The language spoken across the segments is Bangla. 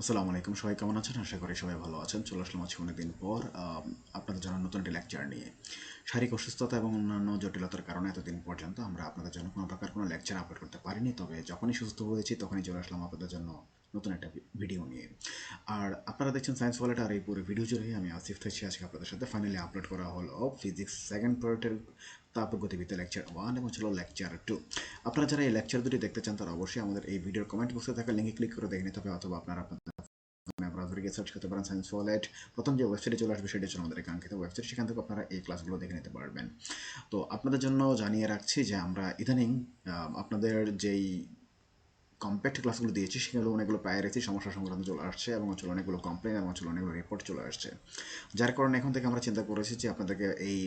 আসসালামু আলাইকুম সবাই, কেমন আছেন? আশা করি সবাই ভালো আছেন। চলে আসলাম আজকে অনেকদিন পর আপনাদের জন্য নতুন একটি লেকচার নিয়ে। শারীরিক অসুস্থতা এবং অন্যান্য জটিলতার কারণে এতদিন পর্যন্ত আমরা আপনাদের জন্য কোনো প্রকার কোনো লেকচার আপলোড করতে পারিনি, তবে যখনই সুস্থ হয়েছি তখনই চলে আসলাম আপনাদের জন্য নতুন একটা ভিডিও নিয়ে। আর আপনারা দেখছেন সায়েন্স ওয়ালেট আর এই পুরো ভিডিও জুড়ে আমি আসিফ থাকছি। আজকে আপনাদের সাথে ফাইনালি আপলোড করা হলো ফিজিক্স সেকেন্ড পার্টের তাপ গতিবিদ্যা লেকচার ওয়ান এবং ছিল লেকচার টু আপনারা যারা এই লেকচার দুটি দেখতে চান, তারা অবশ্যই আমাদের এই ভিডিওর কমেন্ট বক্সে থাকা লিঙ্কে ক্লিক করে দেখে নিতে হবে, অথবা আপনারা আপনাদের সার্চ করতে পারেন সায়েন্স ওয়ালেট প্রথম যে ওয়েবসাইটে চলে আসবে, সেটা হচ্ছে আমাদের কাঙ্ক্ষিত ওয়েবসাইট সেখান থেকে আপনারা এই ক্লাসগুলো দেখে নিতে পারবেন। তো আপনাদের জন্য জানিয়ে রাখছি যে আমরা ইদানিং আপনাদের যেই কম্প্যাক্ট ক্লাসগুলো দিয়েছি সেগুলো অনেকগুলো প্রায়োরিটি সমস্যা সংক্রান্ত চলে আসছে এবং হচ্ছে অনেকগুলো কমপ্লেন এবং হচ্ছে অনেকগুলো রিপোর্ট চলে আসছে। যার কারণে এখন থেকে আমরা চিন্তা করেছি যে আপনাদেরকে এই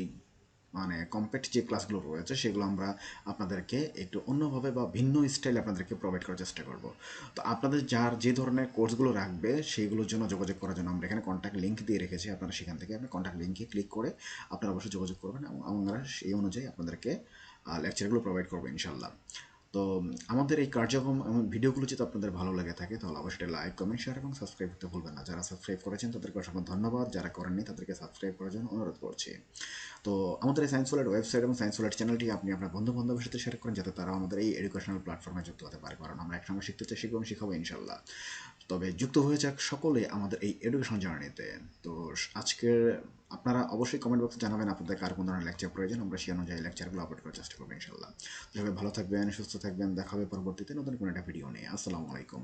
মানে কম্প্যাক্ট যে ক্লাসগুলো রয়েছে, সেগুলো আমরা আপনাদেরকে একটু অন্যভাবে বা ভিন্ন স্টাইলে আপনাদেরকে প্রোভাইড করার চেষ্টা করব। তো আপনাদের যার যে ধরনের কোর্সগুলো রাখবে সেইগুলোর জন্য যোগাযোগ করার জন্য আমরা এখানে কন্ট্যাক্ট লিঙ্ক দিয়ে রেখেছি, আপনারা সেখান থেকে আপনি কন্ট্যাক্ট লিঙ্কে ক্লিক করে আপনারা অবশ্যই যোগাযোগ করবেন এবং আমরা সেই অনুযায়ী আপনাদেরকে লেকচারগুলো প্রোভাইড করব ইনশাল্লাহ তো আমাদের এই কার্যক্রম এবং ভিডিওগুলো যদি আপনাদের ভালো লাগে থাকে, তাহলে অবশ্যই লাইক কমেন্ট শেয়ার এবং সাবস্ক্রাইব করতে ভুলবেন না। যারা সাবস্ক্রাইব করেছেন, তাদেরকে অসংখ্য ধন্যবাদ। যারা করেননি, তাদেরকে সাবস্ক্রাইব করার জন্য অনুরোধ করছি। তো আমাদের এই সায়েন্স ওয়ালেট ওয়েবসাইট এবং সায়েন্স ওয়ালেট চ্যানেলটি আপনি আপনার বন্ধু বান্ধবের সাথে শেয়ার করেন, যাতে তারা আমাদের এই এডুকেশনাল প্ল্যাটফর্মে যুক্ত হতে পারে। কারণ আমরা একসঙ্গে শিখতে চাই, শিখব এবং শিখাবো ইনশাল্লাহ তবে যুক্ত হয়ে যাক সকলে আমাদের এই এডুকেশন জার্নিতে তো। আজকের আপনারা অবশ্যই কমেন্ট বক্সে জানাবেন আপনাদের কার কোন ধরনের লেকচার প্রয়োজন, আমরা সেই অনুযায়ী লেকচারগুলো আপলোড করার চেষ্টা করব ইনশাল্লাহ যেভাবে ভালো থাকবেন, সুস্থ থাকবেন, দেখা হবে পরবর্তীতে নতুন কোনো একটা ভিডিও নিয়ে। আসসালামু আলাইকুম।